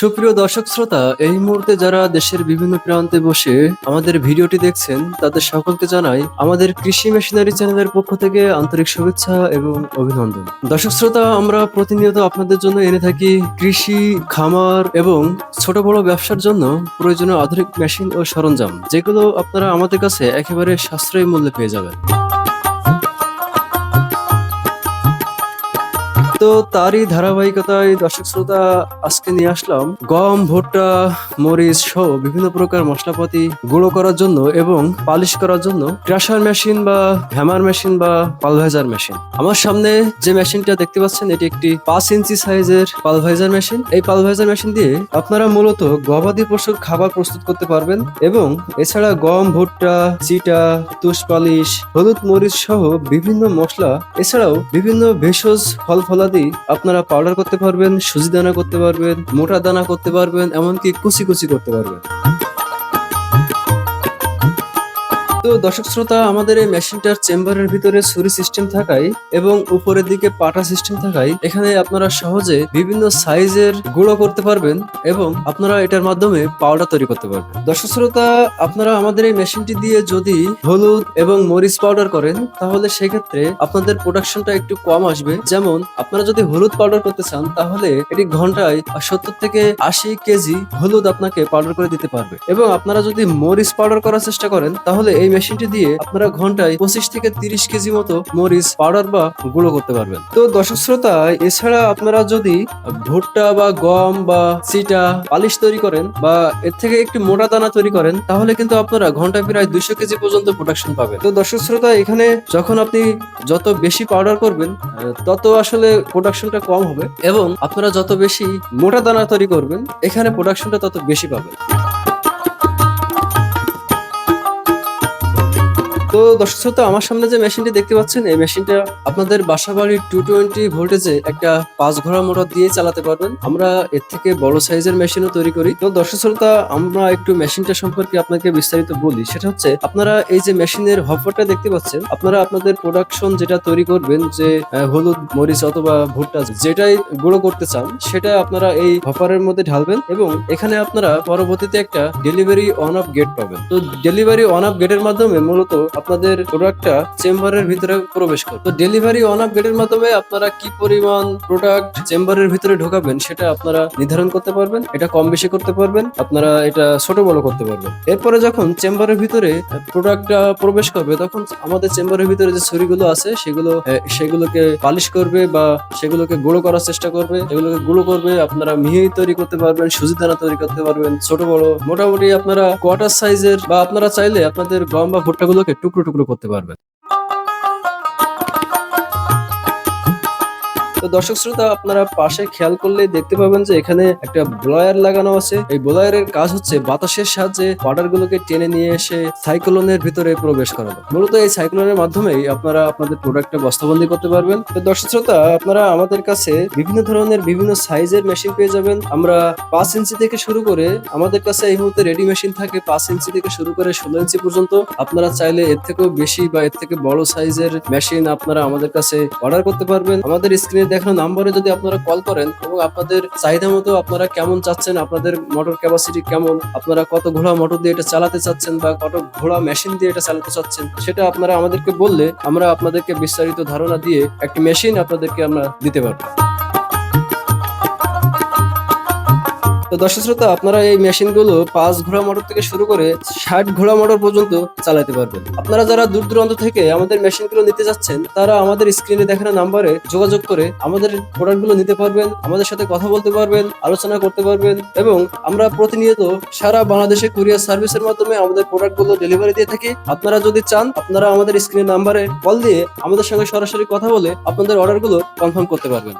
সুপ্রিয় দর্শক শ্রোতা, এই মুহূর্তে যারা দেশের বিভিন্ন প্রান্তে বসে আমাদের ভিডিওটি দেখছেন, তাদের সকলকে জানাই আমাদের কৃষি মেশিনারি চ্যানেলের পক্ষ থেকে আন্তরিক শুভেচ্ছা এবং অভিনন্দন। দর্শক শ্রোতা, আমরা প্রতিনিয়ত আপনাদের জন্য এনে থাকি কৃষি, খামার এবং ছোট বড় ব্যবসার জন্য প্রয়োজনীয় আধুনিক মেশিন ও সরঞ্জাম, যেগুলো আপনারা আমাদের কাছে একেবারে সাশ্রয়ী মূল্যে পেয়ে যাবেন। তো তারই ধারাবাহিকতায় দর্শক শ্রোতা, আজকে নিয়ে আসলাম গম, ভুট্টা, মরিচ সহ বিভিন্ন প্রকার মশলাপাতি গুঁড়ো করার জন্য এবং পালিশ করার জন্য ক্রাশার মেশিন বা হ্যামার মেশিন বা পালভাইজার মেশিন। আমার সামনে যে মেশিনটা দেখতে পাচ্ছেন, এটি একটি পাঁচ ইঞ্চি সাইজের পালভাইজার মেশিন। এই পালভাইজার মেশিন দিয়ে আপনারা মূলত গবাদি পশুর খাবার প্রস্তুত করতে পারবেন এবং এছাড়া গম, ভুট্টা, চিটা, তুষ পালিশ, হলুদ মরিচ সহ বিভিন্ন মশলা, এছাড়াও বিভিন্ন ভেষজ ফল ফলাদি আপনারা পাউডার করতে পারবেন, সুজি দানা করতে পারবেন, মোটা দানা করতে পারবেন, এমনকি কুচি কুচি করতে পারবেন। তো দর্শক শ্রোতা, আমাদের এই মেশিনটার চেম্বারের ভিতরে সুরি সিস্টেম থাকায় এবং উপরের দিকে পাটা সিস্টেম থাকায় এখানে আপনারা সহজে বিভিন্ন সাইজের গুঁড়ো করতে পারবেন এবং আপনারা এটার মাধ্যমে পাউডার তৈরি করতে পারবেন। দর্শক শ্রোতা, আপনারা আমাদের এই মেশিনটি দিয়ে যদি হলুদ এবং মরিচ পাউডার করেন, তাহলে সেক্ষেত্রে আপনাদের প্রোডাকশনটা একটু কম আসবে। যেমন, আপনারা যদি হলুদ পাউডার করতে চান, তাহলে এটি ঘন্টায় সত্তর থেকে আশি কেজি হলুদ আপনাকে পাউডার করে দিতে পারবে। এবং আপনারা যদি মরিচ পাউডার করার চেষ্টা করেন, তাহলে এই মেশিনটি দিয়ে আপনারা ঘন্টায় পঁচিশ থেকে তিরিশ কেজি মতো মরিচ পাউডার বা গুঁড়ো করতে পারবেন। তো দর্শক শ্রোতা, এছাড়া আপনারা যদি ভুট্টা বা গম বা চিটা পালিশ তৈরি করেন বা এর থেকে একটি মোটা দানা তৈরি করেন, তাহলে কিন্তু আপনারা ঘণ্টা প্রায় দুইশো কেজি পর্যন্ত প্রোডাকশন পাবেন। তো দর্শক শ্রোতা, এখানে যখন আপনি যত বেশি পাউডার করবেন তত আসলে প্রোডাকশনটা কম হবে এবং আপনারা যত বেশি মোটা দানা তৈরি করবেন, এখানে প্রোডাকশনটা তত বেশি পাবেন। তো দর্শক শ্রোতা, আমার সামনে যে মেশিনটি দেখতে পাচ্ছেন, এই মেশিনটা আপনাদের বাসা বাড়ির টু টোয়েন্টি ভোল্টেজে একটা পাঁচ ঘোড়া মোটর দিয়ে চালাতে পারবেন। আমরা এর থেকে বড় সাইজের মেশিনও তৈরি করি। তো দর্শক শ্রোতা, আমরা একটু মেশিনটা সম্পর্কে আপনাকে বিস্তারিত বলি। সেটা হচ্ছে, আপনারা এই যে মেশিনের হপারটা দেখতে পাচ্ছেন, আপনারা আপনাদের প্রোডাকশন যেটা তৈরি করবেন, যে হলুদ, মরিচ অথবা ভুট্টা, যেটাই গুঁড়ো করতে চান, সেটা আপনারা এই হপারের মধ্যে ঢালবেন এবং এখানে আপনারা পরবর্তীতে একটা ডেলিভারি অন অফ গেট পাবেন। তো ডেলিভারি অন অফ গেটের মাধ্যমে মূলত আপনাদের প্রোডাক্টটা চেম্বারের ভিতরে প্রবেশ করে তো ডেলিভারি অন গেটের মাধ্যমে আপনারা কি পরিমাণ প্রোডাক্ট চেম্বারের ভিতরে ঢোকাবেন সেটা আপনারা নির্ধারণ করতে পারবেন, এটা কম বেশি করতে পারবেন, আপনারা এটা ছোট বড় করতে পারবেন। এরপরে যখন চেম্বারের ভিতরে প্রোডাক্টটা প্রবেশ করবে, তখন আমাদের চেম্বারের ভিতরে যে ছুরিগুলো আছে, সেগুলো সেগুলোকে পালিশ করবে বা সেগুলোকে গুঁড়ো করার চেষ্টা করবে। এগুলোকে গুঁড়ো করবে, আপনারা মিহি তৈরি করতে পারবেন, সুজি দানা তৈরি করতে পারবেন, ছোট বড়। মোটামুটি আপনারা কোয়ার্টার সাইজের বা আপনারা চাইলে আপনাদের গম বা ভুট্টাগুলোকে টুকরো টুকরো করতে পারবেন। তো দর্শক শ্রোতা, আপনারা পাশে খেয়াল করলে দেখতে পাবেন যে এখানে একটা ব্লয়ার লাগানো আছে। এই ব্লয়ারের কাজ হচ্ছে বাতাসের সাহায্যে পাউডার গুলোকে টেনে নিয়ে এসে সাইক্লোনের ভিতরে প্রবেশ করানো। মূলত এই সাইক্লোনের মাধ্যমেই আপনারা আপনাদের প্রোডাক্টটা বস্তাবন্দি করতে পারবেন। তো দর্শক শ্রোতা, আপনারা আমাদের কাছে বিভিন্ন ধরনের, বিভিন্ন সাইজের মেশিন পেয়ে যাবেন। আমরা পাঁচ ইঞ্চি থেকে শুরু করে আমাদের কাছে এই মুহূর্তে রেডি মেশিন থাকে পাঁচ ইঞ্চি থেকে শুরু করে ষোলো ইঞ্চি পর্যন্ত। আপনারা চাইলে এর থেকেও বেশি বা এর থেকে বড় সাইজের মেশিন আপনারা আমাদের কাছে অর্ডার করতে পারবেন। আমাদের স্ক্রিনে দেখানো নাম্বারে যদি আপনারা কল করেন এবং আপনাদের চাহিদা মতো আপনারা কেমন চাচ্ছেন, আপনাদের মোটর ক্যাপাসিটি কেমন, আপনারা কত ঘোড়া মোটর দিয়ে এটা চালাতে চাচ্ছেন বা কত ঘোড়া মেশিন দিয়ে এটা চালাতে চাচ্ছেন, সেটা আপনারা আমাদেরকে বললে আমরা আপনাদেরকে বিস্তারিত ধারণা দিয়ে একটি মেশিন আপনাদেরকে আমরা দিতে পারব। তো দর্শক শ্রোতা, আপনারা এই মেশিনগুলো পাঁচ ঘোড়া মোটর থেকে শুরু করে ষাট ঘোড়া মোটর পর্যন্ত চালাতে পারবেন। আপনারা যারা দূর দূরান্ত থেকে আমাদের মেশিনগুলো নিতে যাচ্ছেন, তারা আমাদের স্ক্রিনে দেখানো নাম্বারে যোগাযোগ করে আমাদের প্রোডাক্টগুলো নিতে পারবেন, আমাদের সাথে কথা বলতে পারবেন, আলোচনা করতে পারবেন এবং আমরা প্রতিনিয়ত সারা বাংলাদেশে কুরিয়ার সার্ভিসের মাধ্যমে আমাদের প্রোডাক্টগুলো ডেলিভারি দিয়ে থাকি। আপনারা যদি চান, আপনারা আমাদের স্ক্রিনে নাম্বারে কল দিয়ে আমাদের সঙ্গে সরাসরি কথা বলে আপনাদের অর্ডারগুলো কনফার্ম করতে পারবেন।